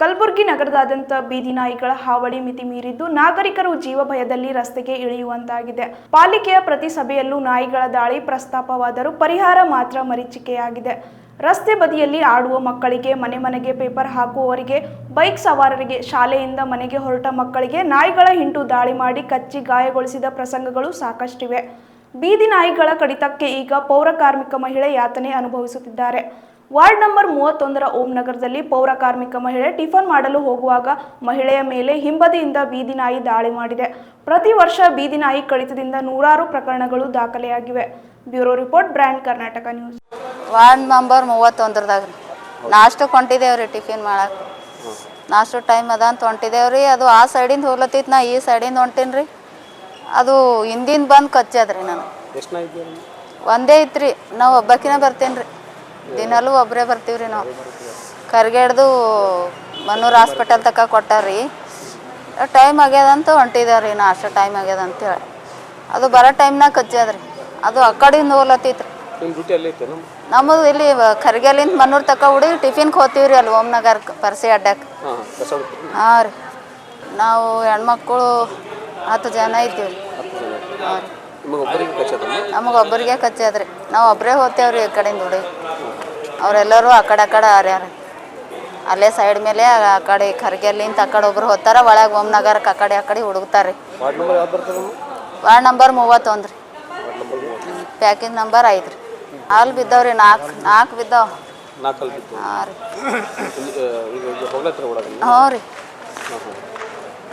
ಕಲಬುರಗಿ ನಗರದಾದ್ಯಂತ ಬೀದಿ ನಾಯಿಗಳ ಹಾವಳಿ ಮಿತಿ ಮೀರಿದ್ದು ನಾಗರಿಕರು ಜೀವ ಭಯದಲ್ಲಿ ರಸ್ತೆಗೆ ಇಳಿಯುವಂತಾಗಿದೆ. ಪಾಲಿಕೆಯ ಪ್ರತಿ ಸಭೆಯಲ್ಲೂ ನಾಯಿಗಳ ದಾಳಿ ಪ್ರಸ್ತಾಪವಾದರೂ ಪರಿಹಾರ ಮಾತ್ರ ಮರೀಚಿಕೆಯಾಗಿದೆ. ರಸ್ತೆ ಬದಿಯಲ್ಲಿ ಆಡುವ ಮಕ್ಕಳಿಗೆ ಮನೆ ಮನೆಗೆ ಪೇಪರ್ ಹಾಕುವವರಿಗೆ, ಬೈಕ್ ಸವಾರರಿಗೆ, ಶಾಲೆಯಿಂದ ಮನೆಗೆ ಹೊರಟ ಮಕ್ಕಳಿಗೆ ನಾಯಿಗಳ ಹಿಂಟು ದಾಳಿ ಮಾಡಿ ಕಚ್ಚಿ ಗಾಯಗೊಳಿಸಿದ ಪ್ರಸಂಗಗಳು ಸಾಕಷ್ಟಿವೆ. ಬೀದಿ ನಾಯಿಗಳ ಕಡಿತಕ್ಕೆ ಈಗ ಪೌರ ಕಾರ್ಮಿಕ ಮಹಿಳೆ ಯಾತನೆ ಅನುಭವಿಸುತ್ತಿದ್ದಾರೆ. ವಾರ್ಡ್ ನಂಬರ್ ಮೂವತ್ತೊಂದರ ಓಂ ನಗರದಲ್ಲಿ ಪೌರ ಕಾರ್ಮಿಕ ಮಹಿಳೆ ಟಿಫನ್ ಮಾಡಲು ಹೋಗುವಾಗ ಮಹಿಳೆಯ ಮೇಲೆ ಹಿಂಬದಿಯಿಂದ ಬೀದಿನಾಯಿ ದಾಳಿ ಮಾಡಿದೆ. ಪ್ರತಿ ವರ್ಷ ಬೀದಿನಾಯಿ ಕಡಿತದಿಂದ ನೂರಾರು ಪ್ರಕರಣಗಳು ದಾಖಲೆಯಾಗಿವೆ. Bureau report brand Karnataka news. Ward number ಮೂವತ್ತೊಂದರದಾಗ. ರೀ ನಾಷ್ಟಕ್ಕೆ ಹೊಂಟಿದ್ದೇವ್ರಿ ಟಿಫಿನ್ ಮಾಡಕ್ಕೆ ನಾಷ್ಟು ಟೈಮ್ ಅದ ಅಂತ ಹೊಂಟಿದ್ದೇವ್ರಿ ಅದು ಆ ಸೈಡಿಂದ ಹೋಗ್ಲತ್ತಿತ್ತು ನಾ ಈ ಸೈಡಿಂದ ಹೊಂಟೀನಿ ರೀ ಅದು ಹಿಂದಿಂದ ಬಂದು ಕಚ್ಚದ್ರಿ ನಾನು. ಒಂದೇ ಒಂದೇ ಇತ್ರಿ ನಾವು ಒಬ್ಬಕ್ಕಿನ ಬರ್ತೇನೆ ರೀ ದಿನಲ್ಲೂ ಒಬ್ಬರೇ ಬರ್ತೀವಿ ರೀ ನಾವು. ಕರ್ಗೆಡ್ದು ಮನ್ನೂರು ಹಾಸ್ಪಿಟಲ್ ತಕ ಕೊಟ್ಟಾರ್ರಿ. ಟೈಮ್ ಆಗ್ಯದ ಅಂತ ನಾ ಅಷ್ಟು ಟೈಮ್ ಆಗ್ಯದ ಅಂತೇಳಿ ಅದು ಬರೋ ಟೈಮ್ನಾಗ ಕಚ್ಚದ್ರಿ. ಅದು ಆ ಕಡೆಯಿಂದ ಹೋಗ್ಲತ್ತಿತ್ತು ರೀ ನಿಮ್ಮ ಡ್ಯೂಟಿ ಅಲ್ಲೇ ಐತೆ ನಮ್ಮ ನಮ್ಮದು ಇಲ್ಲಿ ಕರ್ಗೆಲಿಂದ ಮನ್ನೂರು ತಕ ಹುಡುಗಿ ಟಿಫಿನ್ಗೆ ಹೋತೀವಿ ರೀ ಅಲ್ಲಿ ಓಮ್ ನಗರ್ ಪರ್ಸಿ ಅಡ್ಡಕ್ಕೆ ಹಾಂ ರೀ. ನಾವು ಹೆಣ್ಮಕ್ಳು ಹತ್ತು ಜನ ಇದ್ದೀವಿ. ಹಾಂ ರೀ. ನಿಮಗೆ ಒಬ್ಬರಿಗೆ ಕಚ್ಚದಮ್ಮ ನಮಗೆ ಒಬ್ಬರಿಗೆ ಕಚ್ಚದ್ರಿ. ನಾವು ಒಬ್ಬರೇ ಹೋಗ್ತೇವ್ರಿ ಈ ಕಡೆಯಿಂದ ಹುಡುಗಿ. ಅವರೆಲ್ಲರೂ ಆ ಕಡೆ ಆ ಕಡೆ ಆರ್ಯಾರ ಅಲ್ಲೇ ಸೈಡ್ ಮೇಲೆ ಆ ಕಡೆ ಖರ್ಗೆಲಿಂದ ಆ ಕಡೆ ಒಬ್ರು ಹೋಗ್ತಾರ ಒಳಗೆ ಓಮ್ ನಗರಕ್ಕೆ ಆ ಕಡೆ ಆ ಕಡೆ ಹುಡುಕ್ತಾರೆ. ವಾರ್ಡ್ ನಂಬರ್ ಮೂವತ್ತೊಂದು ರೀ. ನಂಬರ್ ಪ್ಯಾಕಿಂಗ್ ನಂಬರ್ ಐದು ರೀ. ಹಾಲು ಬಿದ್ದಾವ್ರಿ ನಾಲ್ಕು ನಾಲ್ಕು ಬಿದ್ದಾವ. ಹಾಂ ರೀ. ಹ್ಞೂ ರೀ.